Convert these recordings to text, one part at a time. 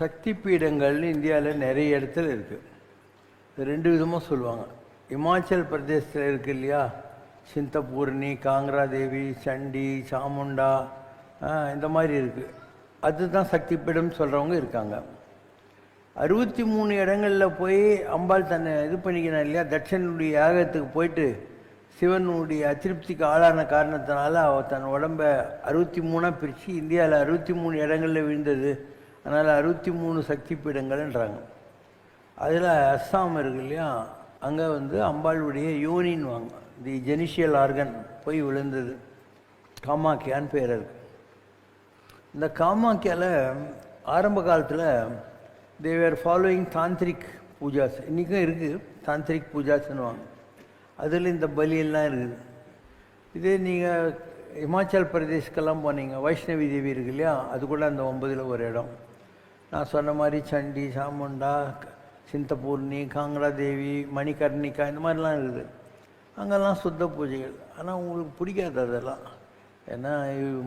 சக்தி பீடங்கள்னு இந்தியாவில் நிறைய இடத்துல இருக்குது ரெண்டு விதமாக சொல்லுவாங்க. இமாச்சல் பிரதேசத்தில் இருக்கு இல்லையா? சிந்தபூர்ணி காங்கரா தேவி சண்டி சாமுண்டா இந்த மாதிரி இருக்குது அதுதான் சக்தி பீடம் சொல்கிறவங்க இருக்காங்க. அறுபத்தி மூணு இடங்களில் போய் அம்பாள் தன்னை இது பண்ணிக்கிறான் இல்லையா? தட்சனுடைய யாகத்துக்கு போயிட்டு சிவனுடைய அதிருப்திக்கு ஆளான காரணத்தினால அவள் தன் உடம்ப அறுபத்தி மூணாக பிரித்து இந்தியாவில் அறுபத்தி மூணு இடங்களில் விழுந்தது. அதனால் அறுபத்தி மூணு சக்தி பீடங்கள்ன்றாங்க அதில் அஸ்ஸாம் இருக்கு இல்லையா? அங்கே வந்து அம்பாளுடைய யோனின் வாங்க. தி ஜெனிஷியல் ஆர்கன் போய் விழுந்தது. காமாக்கியான்னு பேர் இருக்கு. இந்த காமாக்கியால ஆரம்ப காலத்தில் தேவர் ஃபாலோயிங் தாந்திரிக் பூஜாஸ். இன்றைக்கும் இருக்குது தாந்திரிக் பூஜாஸ்ன்னுவாங்க. அதில் இந்த பலியெல்லாம் இருக்குது. இதே நீங்கள் இமாச்சல் பிரதேஷ்க்கெல்லாம் போனீங்க. வைஷ்ணவி தேவி இருக்கு இல்லையா? அது கூட அந்த ஒன்பதில் ஒரு இடம். நான் சொன்ன மாதிரி சண்டி சாமுண்டா சிந்தபூர்ணி காங்கரா தேவி மணிகர்ணிகா இந்த மாதிரிலாம் இருக்குது. அங்கெல்லாம் சுத்த பூஜைகள். ஆனால் உங்களுக்கு பிடிக்காது அதெல்லாம். ஏன்னா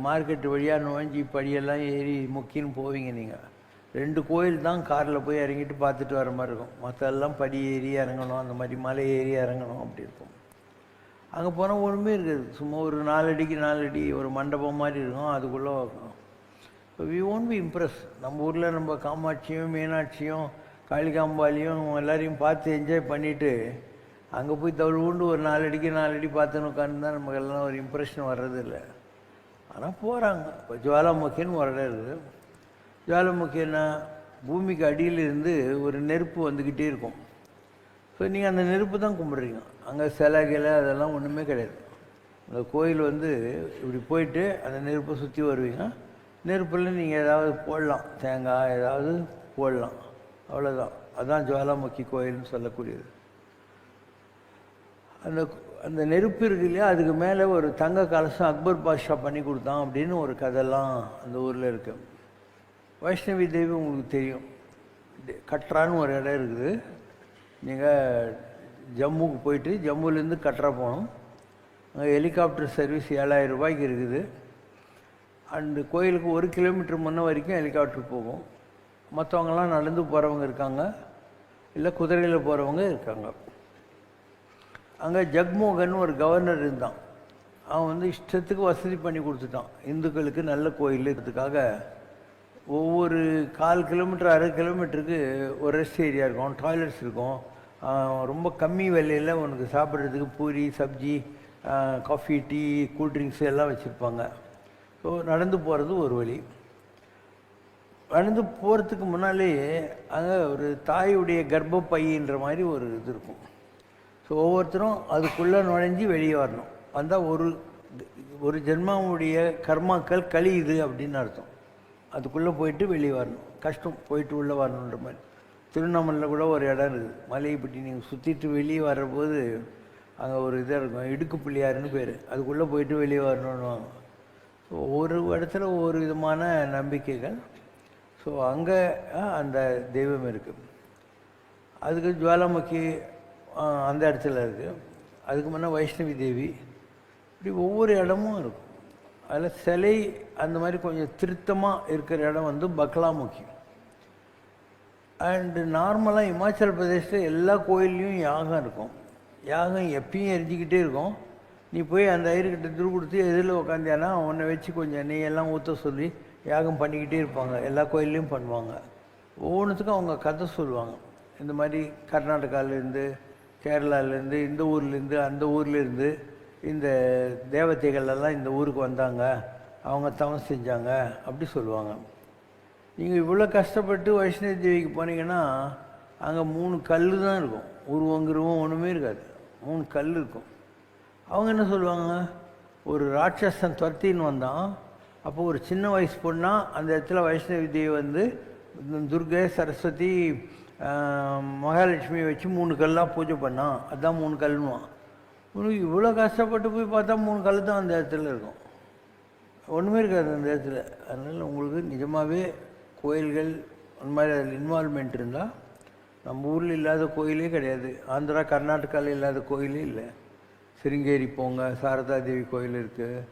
மார்க்கெட் வழியாக நுழைஞ்சி படியெல்லாம் ஏறி முக்கின்னு போவீங்க நீங்கள் ரெண்டு கோயில் தான் காரில் போய் இறங்கிட்டு பார்த்துட்டு வர மாதிரி இருக்கும். மற்றெல்லாம் படி ஏறி இறங்கணும். அந்த மாதிரி மலை ஏறி இறங்கணும். அப்படி இருக்கும். அங்கே போனால் ஒன்றுமே இருக்காது. சும்மா ஒரு நாலடிக்கு நாலடி ஒரு மண்டபம் மாதிரி இருக்கும். அதுக்குள்ளே இப்போ வி ஓன்ட் பி இம்ப்ரெஸ் நம்ம ஊரில் நம்ம காமாட்சியும் மீனாட்சியும் காளிகாம்பாலையும் எல்லாரையும் பார்த்து என்ஜாய் பண்ணிவிட்டு அங்கே போய் தவிழ்வுண்டு ஒரு நாலடிக்கு நாலடி பார்த்துன்னு உட்காந்து தான் நமக்கு எல்லாம் ஒரு இம்ப்ரெஷன் வர்றதில்லை. ஆனால் போகிறாங்க இப்போ ஜுவாலாமுக்கின்னு ஒரு இடம் இருக்குது. ஜுவாலாமுக்கின்னா பூமிக்கு அடியில் இருந்து ஒரு நெருப்பு வந்துக்கிட்டே இருக்கும். ஸோ நீங்கள் அந்த நெருப்பு தான் கும்பிட்றீங்க. அங்கே சிலை கிளை அதெல்லாம் ஒன்றுமே கிடையாது. அந்த கோயில் வந்து இப்படி போயிட்டு அந்த நெருப்பை சுற்றி வருவீங்க. நெருப்பில் நீங்கள் ஏதாவது போடலாம். தேங்காய் ஏதாவது போடலாம். அவ்வளோதான் அதுதான் ஜுவாலாமுக்கி கோயில்னு சொல்லக்கூடியது. அந்த அந்த நெருப்பு இருக்கு இல்லையா? அதுக்கு மேலே ஒரு தங்க கலசம் அக்பர் பாஷா பண்ணி கொடுத்தான் அப்படின்னு ஒரு கதைலாம் அந்த ஊரில் இருக்கு. வைஷ்ணவி தேவி உங்களுக்கு தெரியும். கட்ரான்னு ஒரு இடம் இருக்குது. நீங்கள் ஜம்முக்கு போயிட்டு ஜம்முலேருந்து கட்ரா போகணும். அங்கே ஹெலிகாப்டர் சர்வீஸ் ஏழாயிரம் ரூபாய்க்கு இருக்குது. அண்டு கோயிலுக்கு ஒரு கிலோமீட்டர் முன்ன வரைக்கும் ஹெலிகாப்டர் போகும். மற்றவங்கெல்லாம் நடந்து போகிறவங்க இருக்காங்க. இல்லை குதிரையில் போகிறவங்க இருக்காங்க. அங்கே ஜக்மோகன் ஒரு கவர்னர் இருந்தான். அவன் வந்து இஷ்டத்துக்கு வசதி பண்ணி கொடுத்துட்டான். இந்துக்களுக்கு நல்ல கோயில் இருக்கிறதுக்காக. ஒவ்வொரு கால் கிலோமீட்டர் அரை கிலோமீட்டருக்கு ஒரு ரெஸ்ட் ஏரியா இருக்கும். டாய்லெட்ஸ் இருக்கும். ரொம்ப கம்மி விலையில் உனக்கு சாப்பிட்றதுக்கு puri sabzi coffee tea cool drinks எல்லாம் வச்சுருப்பாங்க. நடந்து போகிறது ஒரு வழி. நடந்து போகிறதுக்கு முன்னாலே அங்கே ஒரு தாயுடைய கர்ப்பப்பைன்ற மாதிரி ஒரு இது இருக்கும். ஸோ ஒவ்வொருத்தரும் அதுக்குள்ளே நுழைஞ்சு வெளியே வரணும். வந்தால் ஒரு ஒரு ஜென்மாவுடைய கர்மாக்கள் கழியுது அப்படின்னு அர்த்தம். அதுக்குள்ளே போயிட்டு வெளியே வரணும். கஷ்டம் போயிட்டு உள்ளே வரணுன்ற மாதிரி. திருவண்ணாமலையில் கூட ஒரு இடம் இருக்குது. மலையப்பட்டி நீங்கள் சுற்றிட்டு வெளியே வர்றபோது அங்கே ஒரு இதாக இருக்கும். இடுக்கு பிள்ளையாருன்னு பேர். அதுக்குள்ளே போயிட்டு வெளியே வரணும்னுவாங்க ஸோ ஒரு இடத்துல ஒரு விதமான நம்பிக்கைகள். ஸோ அங்கே அந்த தெய்வம் இருக்குது அதுக்கு ஜுவாலாமுக்கி அந்த இடத்துல இருக்குது அதுக்கு முன்னே வைஷ்ணவி தேவி. இப்படி ஒவ்வொரு இடமும் இருக்கும். அதில் சிலை அந்த மாதிரி கொஞ்சம் திருத்தமாக இருக்கிற இடம் வந்து பக்லாமுக்கி அண்டு நார்மலாக இமாச்சல் பிரதேசத்தில் எல்லா கோயில்லையும் யாகம் இருக்கும். யாகம் எப்பயும் எரிஞ்சிக்கிட்டே இருக்கும். நீ போய் அந்த ஐயர்கிட்ட துரு கொடுத்து எதில் உக்காந்தியானா உன்னை வச்சு கொஞ்சம் நெய்யெல்லாம் ஊற்ற சொல்லி யாகம் பண்ணிக்கிட்டே இருப்பாங்க. எல்லா கோயில்லையும் பண்ணுவாங்க. ஒவ்வொன்றுத்துக்கும் அவங்க கதை சொல்லுவாங்க. இந்த மாதிரி கர்நாடகாவிலேருந்து கேரளாவிலேருந்து இந்த ஊர்லேருந்து அந்த ஊர்லேருந்து இந்த தேவதைகளெல்லாம் இந்த ஊருக்கு வந்தாங்க. அவங்க தவம் செஞ்சாங்க. அப்படி சொல்லுவாங்க. நீங்கள் இவ்வளோ கஷ்டப்பட்டு வைஷ்ணவி தேவிக்கு போனீங்கன்னா அங்கே மூணு கல் தான் இருக்கும். உருவங்கிருவம் ஒன்றுமே இருக்காது. மூணு கல் இருக்கும். அவங்க என்ன சொல்லுவாங்க? ஒரு ராட்சசன் துரத்தின்னு வந்தான். அப்போ ஒரு சின்ன வயசு பொண்ணாக அந்த இடத்துல வைஷ்ணவி தேவி வந்து துர்கை சரஸ்வதி மகாலட்சுமியை வச்சு மூணு கல்லாம் பூஜை பண்ணான். அதுதான் மூணு கல்னுவான் உனக்கு இவ்வளோ கஷ்டப்பட்டு போய் பார்த்தா மூணு கல் தான் அந்த இடத்துல இருக்கும். ஒன்றுமே இருக்காது அந்த இடத்துல. அதனால் உங்களுக்கு நிஜமாகவே கோயில்கள் அந்த மாதிரி அதில் இன்வால்மெண்ட் இருந்தால் நம்ம ஊரில் இல்லாத கோயிலே கிடையாது. ஆந்திரா கர்நாடகாவில் இல்லாத கோயிலே இல்லை. சிருங்கேரி போங்க சாரதா தேவி கோயில் இருக்குது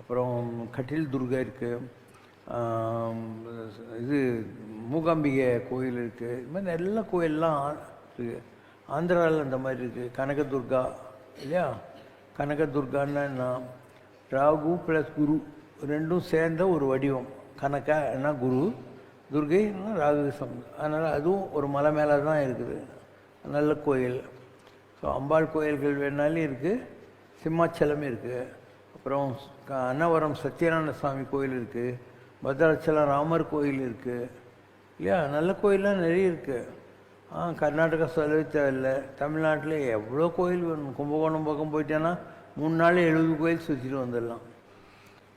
அப்புறம் கட்டில் துர்கா இருக்குது இது மூகாம்பிகை கோயில் இருக்குது இது மாதிரி நல்ல கோயிலெலாம் இருக்குது ஆந்திராவில் அந்த மாதிரி இருக்குது கனகதுர்கா இல்லையா? கனகதுர்கான்னா என்ன? ராகு ப்ளஸ் குரு ரெண்டும் சேர்ந்த ஒரு வடிவம். கனகன்னா குரு. துர்கைன்னா ராகு சம் அதனால் அதுவும் ஒரு மலை மேலே தான் இருக்குது. நல்ல கோயில். ஸோ அம்பாள் கோயில்கள் வேணாலும் இருக்குது சிம்மாச்சலம் இருக்குது அப்புறம் அன்னவரம் சத்யநாராயண சுவாமி கோயில் இருக்குது பத்ராச்சலம் ராமர் கோயில் இருக்குது இல்லையா? நல்ல கோயிலெலாம் நிறைய இருக்குது ஆ கர்நாடகா சொல்லவே தேவையில்லை. தமிழ்நாட்டில் எவ்வளோ கோயில் வேணும்? கும்பகோணம் பக்கம் போயிட்டேன்னா மூணு நாள் எழுபது கோயில் சுற்றிட்டு வந்துடலாம்.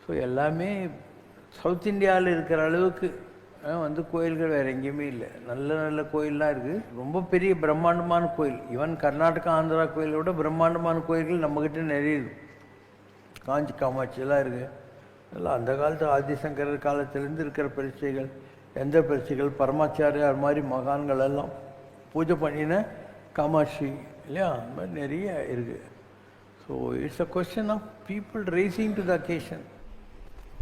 ஸோ எல்லாமே சவுத் இந்தியாவில் இருக்கிற அளவுக்கு வந்து கோயில்கள் வேறு எங்கேயுமே இல்லை. நல்ல நல்ல கோயில்லாம் இருக்குது ரொம்ப பெரிய பிரம்மாண்டமான கோயில். ஈவன் கர்நாடகா ஆந்திரா கோயிலை விட பிரம்மாண்டமான கோயில்கள் நம்மக்கிட்ட நிறைய இருக்கு. காஞ்சி காமாட்சியெல்லாம் இருக்குது எல்லாம் அந்த காலத்து ஆதிசங்கரர் காலத்திலேருந்து இருக்கிற பரீட்சைகள் எந்த பரீட்சைகள் பரமாச்சாரியார் மாதிரி மகான்கள் எல்லாம் பூஜை பண்ணின காமாட்சி இல்லையா? அந்த மாதிரி நிறைய இருக்குது so it's a question of people raising to the occasion